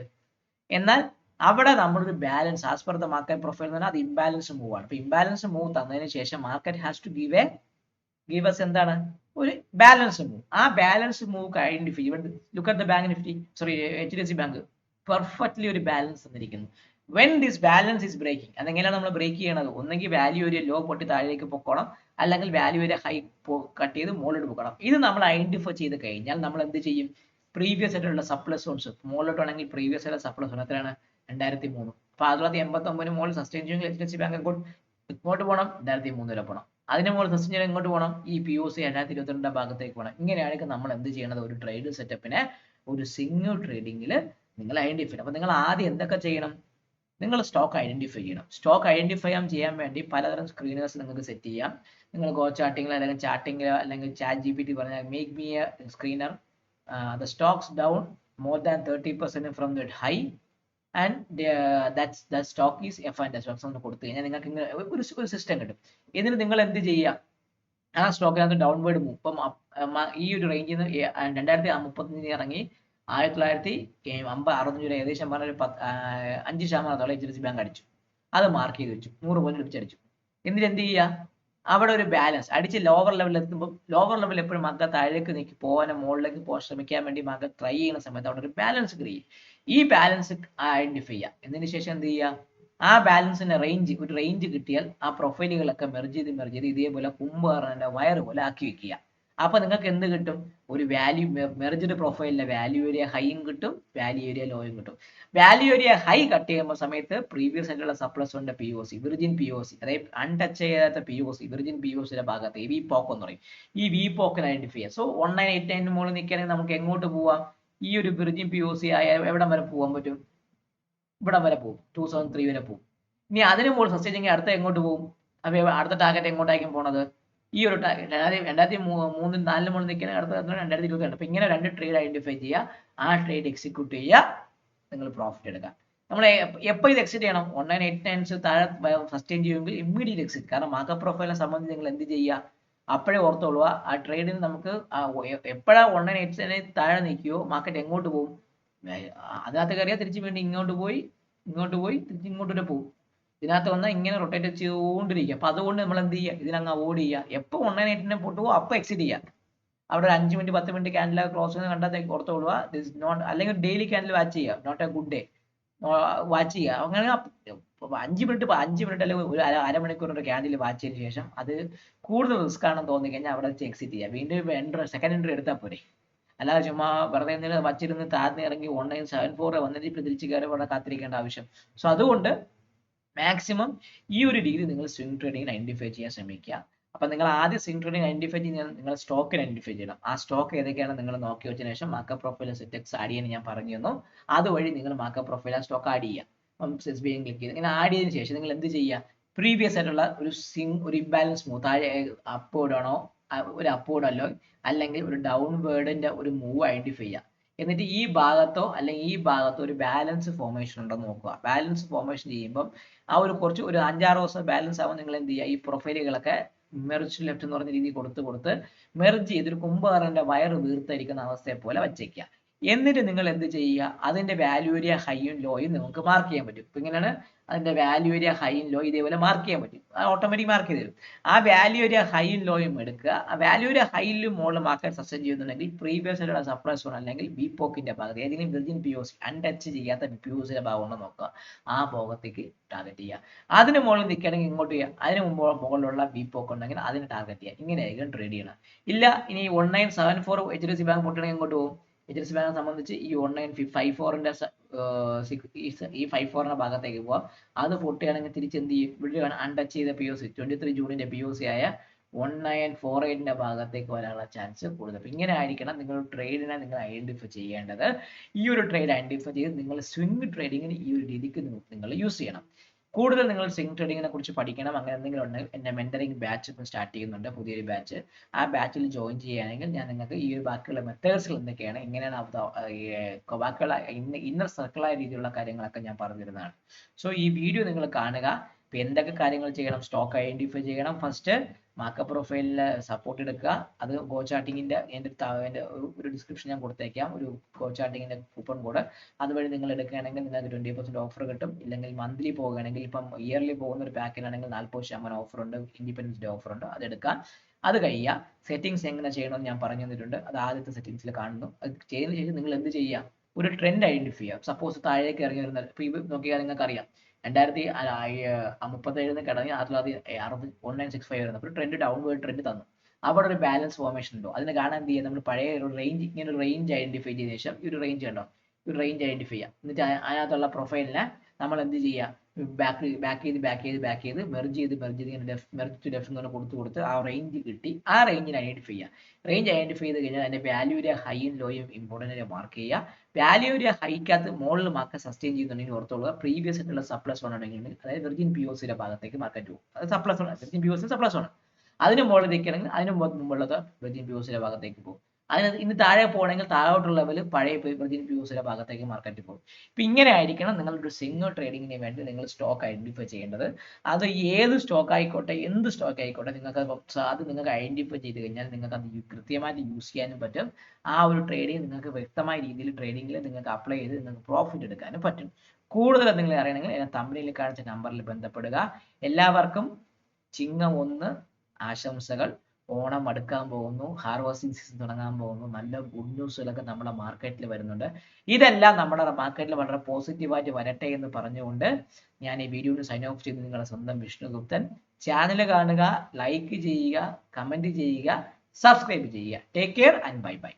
Speaker 1: എന്നാൽ അവിടെ നമ്മളൊരു ബാലൻസ് ആസ് മാർക്കറ്റ് പ്രൊഫൈൽ പറഞ്ഞാൽ അത് ഇംബാലൻസ് മൂവ് ആണ്. അപ്പൊ ഇംബാലൻസ് മൂവ് തന്നതിന് ശേഷം market has to give a gives എന്താണ്? ഒരു ബാലൻസ് മൂവ് ആ balance move identify look at the bank Nifty sorry H D F C bank perfectly ഒരു ബാലൻസ് തന്നിരിക്കുന്നു. When this balance is breaking അതെങ്ങനെയാണ് നമ്മൾ break ചെയ്യണത്? ഒന്നെങ്കിൽ വാല്യൂ ഒരു ലോ പൊട്ടി താഴേക്ക് പൊക്കോണം അല്ലെങ്കിൽ വാല്യൂ ഒരു ഹൈ കട്ട് ചെയ്ത് മുകളിലോട്ട് പോകണം ഇത് നമ്മൾ ഐഡന്റിഫൈ ചെയ്ത് കഴിഞ്ഞാൽ നമ്മൾ എന്ത് ചെയ്യും? പ്രീവിയസ് ആയിട്ടുള്ള സപ്ലസ് സോൺസ് മുകളിലോട്ടാണെങ്കിൽ പ്രീവിയസ് ആയിട്ടുള്ള സപ്ലസ് സോൺ എത്രയാണ്? രണ്ടായിരത്തി മൂന്ന് അപ്പൊ ആയിരത്തി തൊള്ളായിരത്തി എൺപത്തി ഒമ്പതിന് സസ്റ്റൈൻ ചെയ്യുന്ന എച്ച് ബാങ്ക് അക്കൗണ്ട് ഇങ്ങോട്ട് പോകണം രണ്ടായിരത്തി മൂന്ന് വരെ പോകണം അതിന് മുകളിൽ സസ്റ്റൈൻ ഇങ്ങോട്ട് പോകണം ഈ പി ഒ സി രണ്ടായിരത്തി ഇരുപത്തിരണ്ടിന്റെ ഭാഗത്തേക്ക് പോകണം ഇങ്ങനെയാണെങ്കിൽ നമ്മൾ എന്ത് ചെയ്യണത്? ഒരു ട്രേഡ് സെറ്റപ്പിനെ ഒരു സിംഗിൾ ട്രേഡിംഗിൽ നിങ്ങൾ ഐഡന്റിഫൈ ചെയ്യണം. അപ്പൊ നിങ്ങൾ ആദ്യം എന്തൊക്കെ ചെയ്യണം? നിങ്ങൾ സ്റ്റോക്ക് ഐഡന്റിഫൈ ചെയ്യണം. സ്റ്റോക്ക് ഐഡന്റിഫൈ ചെയ്യാൻ വേണ്ടി പലതരം സ്ക്രീനേഴ്സ് നിങ്ങൾക്ക് സെറ്റ് ചെയ്യാം. നിങ്ങൾ ഗോ ചാർട്ടിങ്ങിൽ അല്ലെങ്കിൽ ചാർട്ടിങ്ങിൽ അല്ലെങ്കിൽ ചാറ്റ് ജി പി ടി പറഞ്ഞാൽ make me a screener the stocks down more than thirty percent from the high and that's the stock is F and stocks എന്ന് കൊടുത്തു കഴിഞ്ഞാൽ നിങ്ങൾക്ക് ഇങ്ങനെ ഒരു ഒരു സിസ്റ്റം കിട്ടും. എന്നിട്ട് നിങ്ങൾ എന്ത് ചെയ്യുക? ആ സ്റ്റോക്കിനകത്ത് ഡൗൺവേർഡ് മൂവ് ഇപ്പം ഈ ഒരു റേഞ്ചിൽ നിന്ന് രണ്ടായിരത്തി മുപ്പത്തഞ്ചിന് ഇറങ്ങി ആയിരത്തി തൊള്ളായിരത്തി അമ്പത് അറുപത്തഞ്ച് വരെ ഏകദേശം പറഞ്ഞ ഒരു പത്ത് അഞ്ച് ശതമാനത്തോളം എച്ച് ഡി സി ബാങ്ക് അടിച്ചു. അത് മാർക്ക് ചെയ്ത് വെച്ചു. നൂറ് പോയിന്റ് അടിച്ചടിച്ചു എന്നിട്ട് എന്ത് ചെയ്യുക? അവിടെ ഒരു ബാലൻസ് അടിച്ച് ലോവർ ലെവലിൽ എത്തുമ്പോൾ ലോവർ ലെവലിൽ എപ്പോഴും മക്ക താഴേക്ക് നീക്കി പോകാനും മുകളിലേക്ക് പോകാൻ ശ്രമിക്കാൻ വേണ്ടി മക്ക ട്രൈ ചെയ്യുന്ന സമയത്ത് അവിടെ ഒരു ബാലൻസ് ക്രിയേറ്റ് ഈ ബാലൻസ് ഐഡന്റിഫൈ ചെയ്യുക. എന്നതിന് ശേഷം എന്ത് ചെയ്യുക? ആ ബാലൻസിന്റെ റേഞ്ച് ഒരു റേഞ്ച് കിട്ടിയാൽ ആ പ്രൊഫൈലുകളൊക്കെ മെർജ് ചെയ്ത് മെർജ് ചെയ്ത് ഇതേപോലെ കുമ്പ് വയർ പോലെ ആക്കി വെക്കുക. അപ്പൊ നിങ്ങൾക്ക് എന്ത് കിട്ടും? ഒരു വാല്യൂ മെർജ്ഡ് പ്രൊഫൈലിന്റെ വാല്യൂ ഏരിയ ഹൈയും കിട്ടും വാല്യൂ ഏരിയ ലോയും കിട്ടും. വാല്യൂ ഏരിയ ഹൈ കട്ട് ചെയ്യുമ്പോൾ സമയത്ത് പ്രീവിയസ് ആയിട്ടുള്ള സപ്ലസ് ഉണ്ട് P O C virgin P O C അതായത് അൺടച്ച് ചെയ്യാത്ത P O C virgin P O സിയുടെ ഭാഗത്ത് വി പോക്ക് എന്ന് പറയും. ഈ വി പോക്കിന് ഐഡന്റിഫൈ ചെയ്യാം. So one nine eight nine മുകളിൽ നിൽക്കുകയാണെങ്കിൽ നമുക്ക് എങ്ങോട്ട് പോവാം? ഈ ഒരു വിർജിൻ പി ഒ സി ആയ എവിടം വരെ പോകാൻ പറ്റും? ഇവിടം വരെ പോകും ടു തൗസൻഡ് ത്രീ വരെ പോകും ഇനി അതിനു മുകളിൽ സസ്റ്റെയിൻ അടുത്ത എങ്ങോട്ട് പോകും അപ്പൊ അടുത്ത ടാർഗറ്റ് എങ്ങോട്ടായിരിക്കും പോണത്? ഈ ഒരു ടാർഗറ്റ് രണ്ടായിരത്തി രണ്ടായിരത്തി മൂ- മൂന്നിൽ നാലിന് മുകളിൽ നിൽക്കുന്ന അടുത്ത? രണ്ടായിരത്തി ഇരുപത്തി രണ്ട് ഇങ്ങനെ രണ്ട് ട്രേഡ് ഐഡന്റിഫൈ ചെയ്യുക. ആ ട്രേഡ് എക്സിക്യൂട്ട് ചെയ്യുക. നിങ്ങൾ പ്രോഫിറ്റ് എടുക്കുക. നമ്മൾ എപ്പോൾ ഇത് എക്സിറ്റ് ചെയ്യണം? വൺ നയൻ എയ്റ്റ് നയൻസ് താഴെ സസ്റ്റെയിൻ ചെയ്യുമെങ്കിൽ ഇമ്മീഡിയറ്റ് എക്സിറ്റ് കാരണം മാർക്കറ്റ് പ്രൊഫൈലിനെ സംബന്ധിച്ച് നിങ്ങൾ എന്ത് ചെയ്യുക? അപ്പോഴേ ഓർത്തോളുക. ആ ട്രേഡിന് നമുക്ക് എപ്പോഴാ വൺ നയൻ എയ്റ്റ് താഴെ നിൽക്കുമോ മാർക്കറ്റ് എങ്ങോട്ട് പോകും? അതിനകത്ത് കയറിയാൽ തിരിച്ച് വീണ്ടും ഇങ്ങോട്ട് പോയി ഇങ്ങോട്ട് പോയി തിരിച്ച് ഇങ്ങോട്ട് വരെ പോകും. ഇതിനകത്ത് വന്നാൽ ഇങ്ങനെ റൊട്ടേറ്റ് ചെയ്തുകൊണ്ടിരിക്കുക അപ്പൊ അതുകൊണ്ട് നമ്മൾ എന്ത് ചെയ്യുക? ഇതിനങ്ങ് അവോയ്ഡ് ചെയ്യുക. എപ്പോൾ വൺ നയൻ എയ്റ്റിനെ പൊട്ടുവോ അപ്പോൾ എക്സിറ്റ് ചെയ്യുക. അവിടെ ഒരു അഞ്ച് മിനിറ്റ് പത്ത് മിനിറ്റ് ക്യാൻഡിൽ ക്ലോസ് ചെയ്യുന്ന കണ്ടാൽ ഓർത്തോളുക ദിസ് നോട്ട് അല്ലെങ്കിൽ ഡെയിലി ക്യാൻഡിൽ വാച്ച് ചെയ്യുക. Note a good day watch ചെയ്യുക. അങ്ങനെ അഞ്ച് മിനിറ്റ് അഞ്ച് മിനിറ്റ് അല്ലെങ്കിൽ ഒരു അരമണിക്കൂർ ഒരു ക്യാൻഡിൽ വാച്ച് ചെയ്തതിനു ശേഷം അത് കൂടുതൽ റിസ്ക് ആണെന്ന് തോന്നി കഴിഞ്ഞാൽ അവിടെ വെച്ച് എക്സിറ്റ് ചെയ്യുക. വീണ്ടും എൻട്രി സെക്കൻഡ് എൻട്രി എടുത്താൽ പോരെ. അല്ലാതെ ചുമ്മാ വെറുതെ എന്തെങ്കിലും വച്ചിരുന്ന് താഴ്ന്ന് ഇറങ്ങി വൺ സെവൻ ഫോർ വന്നിട്ട് ഇപ്പൊ തിരിച്ചു കയറി ഇവിടെ കാത്തിരിക്കേണ്ട ആവശ്യം. സോ അതുകൊണ്ട് മാക്സിമം ഈ ഒരു രീതി നിങ്ങൾ സ്വിംഗ് ട്രേഡിംഗ് ഐഡന്റിഫൈ ചെയ്യാൻ ശ്രമിക്കുക. അപ്പൊ നിങ്ങൾ ആദ്യം സ്വിംഗ് ട്രേഡിംഗ് ഐഡന്റിഫൈ ചെയ്യാൻ നിങ്ങൾ സ്റ്റോക്ക് ഐഡന്റിഫൈ ചെയ്യണം. ആ സ്റ്റോക്ക് ഏതൊക്കെയാണ് നിങ്ങൾ നോക്കി വെച്ചതിന് ശേഷം മാർക്കറ്റ് പ്രൊഫൈൽ സെറ്റക്സ് ആഡ് ചെയ്യാൻ ഞാൻ പറഞ്ഞു തന്നു അതുവഴി നിങ്ങൾ മാർക്കറ്റ് പ്രൊഫൈൽ ആ സ്റ്റോക്ക് ആഡ് ചെയ്യുക. എസ് ബി ഐ ക്ലിക്ക് ചെയ്ത് ഇങ്ങനെ ആഡ് ചെയ്തതിനു ശേഷം നിങ്ങൾ എന്ത് ചെയ്യുക? പ്രീവിയസ് ആയിട്ടുള്ള ഒരു സിങ് ഒരു ഇംബാലൻസ് മൂവ് താഴെ അപ്പോർഡ് ആണോ ഒരു അപ്പോർഡ് അല്ലോ അല്ലെങ്കിൽ ഒരു ഡൗൺ വേർഡിന്റെ ഒരു മൂവ് ഐഡന്റിഫൈ ചെയ്യുക. എന്നിട്ട് ഈ ഭാഗത്തോ അല്ലെങ്കിൽ ഈ ഭാഗത്തോ ഒരു ബാലൻസ് ഫോർമേഷൻ ഉണ്ടോ നോക്കുക. ബാലൻസ് ഫോർമേഷൻ ചെയ്യുമ്പോൾ ആ ഒരു കുറച്ച് ഒരു അഞ്ചാറ് ദിവസം ബാലൻസ് ആവുമ്പോൾ നിങ്ങൾ എന്ത് ചെയ്യുക? ഈ പ്രൊഫൈലുകളൊക്കെ മെറിച്ച് ലെഫ്റ്റ് എന്ന് പറഞ്ഞ രീതി കൊടുത്ത് കൊടുത്ത് മെർജ് ചെയ്ത് ഒരു കുംഭകർണന്റെ വയറ് വീർത്തിരിക്കുന്ന അവസ്ഥയെ പോലെ വച്ചേക്കുക. എന്നിട്ട് നിങ്ങൾ എന്ത് ചെയ്യുക? അതിന്റെ വാല്യൂ ഏരിയ ഹൈയും ലോയും നിങ്ങൾക്ക് മാർക്ക് ചെയ്യാൻ പറ്റും. ഇപ്പൊ ഇങ്ങനെയാണ് അതിന്റെ വാല്യൂ ഏരിയ ഹൈയും ലോ ഇതേപോലെ മാർക്ക് ചെയ്യാൻ പറ്റും. ഓട്ടോമാറ്റിക് മാർക്ക് ചെയ്ത് തരും. ആ വാല്യൂ ഏരിയ ഹൈയും ലോയും എടുക്കുക. ആ വാല്യൂ ഏരിയ ഹൈയിലും മുകളിൽ മാർക്കറ്റ് സസ്റ്റൻ ചെയ്യുന്നുണ്ടെങ്കിൽ പ്രീവിയസ് ആയിട്ടുള്ള സപ്ലൈസ് അല്ലെങ്കിൽ ബി പോക്കിന്റെ ഭാഗത്ത് ഏതെങ്കിലും virgin P O C untouch ചെയ്യാത്ത പി ഒ സിയുടെ ഭാഗം ഉണ്ടോ നോക്കുക. ആ ഭാഗത്തേക്ക് ടാർഗറ്റ് ചെയ്യുക. അതിന് മുകളിൽ നിൽക്കുകയാണെങ്കിൽ ഇങ്ങോട്ട് ചെയ്യുക. അതിന് മുമ്പ് മുകളിലുള്ള ബി പോക്ക് ഉണ്ടെങ്കിൽ അതിന് ടാർഗറ്റ് ചെയ്യുക. ഇങ്ങനെയായിരിക്കും ട്രേഡ് ചെയ്യണം ഇല്ല ഇനി one nine seven four H D C bank പൊട്ടണമെങ്കിൽ ഇങ്ങോട്ട് പോകും? എച്ച് ഡി സംബന്ധിച്ച് ഈ വൺ നയൻ ഫൈവ് ഫോറിന്റെ ഈ ഫൈവ് ഫോറിന്റെ ഭാഗത്തേക്ക് പോവാം. അത് പൊട്ടുകയാണെങ്കിൽ തിരിച്ച് എന്ത് ചെയ്യും ഇവിടെ അൺടച്ച് ചെയ്ത P O C twenty three ജൂണിന്റെ P O C ആയ വൺ നയൻ ഫോർ എയ്റ്റിന്റെ ഭാഗത്തേക്ക് വരാനുള്ള ചാൻസ് കൂടുതൽ. അപ്പൊ ഇങ്ങനെ ആയിരിക്കണം നിങ്ങൾ ട്രേഡിനെ നിങ്ങൾ ഐഡന്റിഫൈ ചെയ്യേണ്ടത്. ഈ ഒരു ട്രേഡ് ഐഡന്റിഫൈ ചെയ്ത് നിങ്ങൾ സ്വിംഗ് ട്രേഡിങ്ങിന് ഈ ഒരു രീതിക്ക് നിങ്ങൾ യൂസ് ചെയ്യണം. കൂടുതൽ നിങ്ങൾ സ്വിംഗ് ട്രേഡിങ്ങിനെ കുറിച്ച് പഠിക്കണം അങ്ങനെ എന്തെങ്കിലും ഉണ്ടെങ്കിൽ എന്റെ മെന്ററിംഗ് ബാച്ച് ഇപ്പം സ്റ്റാർട്ട് ചെയ്യുന്നുണ്ട് പുതിയൊരു ബാച്ച് ആ ബാച്ചിൽ ജോയിൻ ചെയ്യുകയാണെങ്കിൽ ഞാൻ നിങ്ങൾക്ക് ഈ ഒരു ബാക്കിയുള്ള മെത്തേഡ്സിൽ എന്തൊക്കെയാണ് എങ്ങനെയാണ് ബാക്കിയുള്ള ഇന്ന ഇന്നർ സർക്കിളായ രീതിയിലുള്ള കാര്യങ്ങളൊക്കെ ഞാൻ പറഞ്ഞിരുന്നതാണ്. സോ ഈ വീഡിയോ നിങ്ങൾ കാണുക. എന്തൊക്കെ കാര്യങ്ങൾ ചെയ്യണം സ്റ്റോക്ക് ഐഡന്റിഫൈ ചെയ്യണം. ഫസ്റ്റ് മാർക്കപ്പ് പ്രൊഫൈലിൽ സപ്പോർട്ട് എടുക്കുക. അത് ഗോ ചാർട്ടിങ്ങിന്റെ എന്റെ താഴെ ഒരു ഡിസ്ക്രിപ്ഷൻ ഞാൻ കൊടുത്തേക്കാം. ഒരു ഗോ ചാർട്ടിങ്ങിന്റെ കൂപ്പൺ കോഡ് അതുവഴി നിങ്ങൾ എടുക്കുകയാണെങ്കിൽ നിങ്ങൾക്ക് ട്വന്റി പെർസെന്റ് ഓഫർ കിട്ടും. ഇല്ലെങ്കിൽ മന്ത്ലി പോകുകയാണെങ്കിൽ ഇപ്പം ഇയർലി പോകുന്ന ഒരു പാക്കിലാണെങ്കിൽ നാൽപ്പത് ശതമാനം ഓഫർ ഉണ്ട്. ഇൻഡിപെൻഡൻസ് ഡേ ഓഫർ ഉണ്ട്. അത് എടുക്കാം. അത് കഴിയുക. സെറ്റിങ്സ് എങ്ങനെ ചെയ്യണമെന്ന് ഞാൻ പറഞ്ഞു തന്നിട്ടുണ്ട്. അത് ആദ്യത്തെ സെറ്റിങ്സിൽ കാണുന്നു. അത് ചെയ്തതിനു ശേഷം നിങ്ങൾ എന്ത് ചെയ്യുക? ഒരു ട്രെൻഡ് ഐഡന്റിഫൈ ചെയ്യുക. സപ്പോസ് താഴേക്ക് ഇറങ്ങി വരുന്ന ഇപ്പൊ ഇത് നോക്കിയാൽ നിങ്ങൾക്ക് അറിയാം രണ്ടായിരത്തി മുപ്പത്തേഴിന് കിടങ്ങി ആയിരത്തി തൊള്ളായിരത്തി അറുപത് വൺ നയൻ സിക്സ് ഫൈവ് വരുന്നത് അപ്പോൾ ട്രെൻഡ് ഡൗൺ വേർഡ് ട്രെൻഡ് തന്നു. അവിടെ ഒരു ബാലൻസ് ഫോർമേഷൻ ഉണ്ടോ? അതിന് കാണാൻ എന്ത് ചെയ്യുക നമ്മൾ പഴയ ഒരു റേഞ്ച് ഇങ്ങനെ ഒരു റേഞ്ച് ഐഡന്റിഫൈ ചെയ്ത ശേഷം ഒരു റേഞ്ച് ഉണ്ടോ ഒരു റേഞ്ച് ഐഡന്റിഫൈ ചെയ്യാം. എന്നിട്ട് അതിനകത്തുള്ള പ്രൊഫൈലിനെ നമ്മൾ എന്ത് ചെയ്യുക ബാക്ക് ബാക്ക് ചെയ്ത് ബാക്ക് ചെയ്ത് ബാക്ക് ചെയ്ത് മെർജ് ചെയ്ത് മെർജ് ചെയ്ത് ഇങ്ങനെ ഡെഫ് മെർജ് ടു ലെഫ്റ്റ് എന്ന് കൊടുത്ത് കൊടുത്ത് ആ റേഞ്ച് കിട്ടി. ആ റേഞ്ചിനെ ഐഡന്റിഫൈ ചെയ്യുക റേഞ്ച് ഐഡന്റിഫൈ ചെയ്ത് കഴിഞ്ഞാൽ അതിന്റെ വാല്യൂരെ ഹൈയും ലോയും ഇമ്പോർട്ടന്റ് മാർക്ക് ചെയ്യുക. വാല്യൂരെ ഹൈക്കകത്ത് മുകളിൽ മാർക്കറ്റ് സസ്റ്റെയിൻ ചെയ്യുന്നുണ്ടെങ്കിൽ ഓർത്തോളുക. പ്രീവിയസ് ആയിട്ടുള്ള സപ്ലസ് വൺ ഉണ്ടെങ്കിൽ അതായത് വെർജിൻ പി ഒ സിയുടെ ഭാഗത്തേക്ക് മാർക്കറ്റ് പോകും. അത് surplus one virgin P O C surplus one അതിന് മുകളിലേക്ക് നിൽക്കുകയാണെങ്കിൽ അതിന് മുമ്പുള്ളത് വെർജിൻ പി ഒ സിയുടെ ഭാഗത്തേക്ക് പോകും. അതിന് ഇന്ന് താഴെ പോകണമെങ്കിൽ താഴോട്ടുള്ള ലെവൽ പഴയ വെർജിൻ പി ഒ സിയുടെ ഭാഗത്തേക്ക് മാർക്കറ്റ് പോകും. ഇപ്പൊ ഇങ്ങനെ ആയിരിക്കണം നിങ്ങളൊരു സിംഗിൾ ട്രേഡിങ്ങിന് വേണ്ടി നിങ്ങൾ സ്റ്റോക്ക് ഐഡന്റിഫൈ ചെയ്യേണ്ടത്. അത് ഏത് സ്റ്റോക്ക് ആയിക്കോട്ടെ എന്ത് സ്റ്റോക്ക് ആയിക്കോട്ടെ നിങ്ങൾക്ക് അത് നിങ്ങൾക്ക് ഐഡന്റിഫൈ ചെയ്ത് കഴിഞ്ഞാൽ നിങ്ങൾക്ക് അത് കൃത്യമായിട്ട് യൂസ് ചെയ്യാനും പറ്റും. ആ ഒരു ട്രേഡിങ് നിങ്ങൾക്ക് വ്യക്തമായ രീതിയിൽ ട്രേഡിങ്ങിൽ നിങ്ങൾക്ക് അപ്ലൈ ചെയ്ത് നിങ്ങൾക്ക് പ്രോഫിറ്റ് എടുക്കാനും പറ്റും. കൂടുതൽ നിങ്ങൾ അറിയണമെങ്കിൽ എന്നെ തമ്മിലിൽ കാണിച്ച നമ്പറിൽ ബന്ധപ്പെടുക. എല്ലാവർക്കും ചിങ്ങം ഒന്ന് ആശംസകൾ. ഓണം അടുക്കാൻ പോകുന്നു ഹാർവസ്റ്റിംഗ് സീസൺ തുടങ്ങാൻ പോകുന്നു നല്ല ഗുഡ് ന്യൂസുകളൊക്കെ നമ്മുടെ മാർക്കറ്റിൽ വരുന്നുണ്ട്. ഇതെല്ലാം നമ്മുടെ മാർക്കറ്റിൽ വളരെ പോസിറ്റീവായിട്ട് വരട്ടെ എന്ന് പറഞ്ഞുകൊണ്ട് ഞാൻ ഈ വീഡിയോ സൈൻ ഓഫ് ചെയ്ത് നിങ്ങളുടെ സ്വന്തം വിഷ്ണുഗുപ്തൻ. ചാനൽ കാണുക ലൈക്ക് ചെയ്യുക കമന്റ് ചെയ്യുക സബ്സ്ക്രൈബ് ചെയ്യുക. Take care and bye bye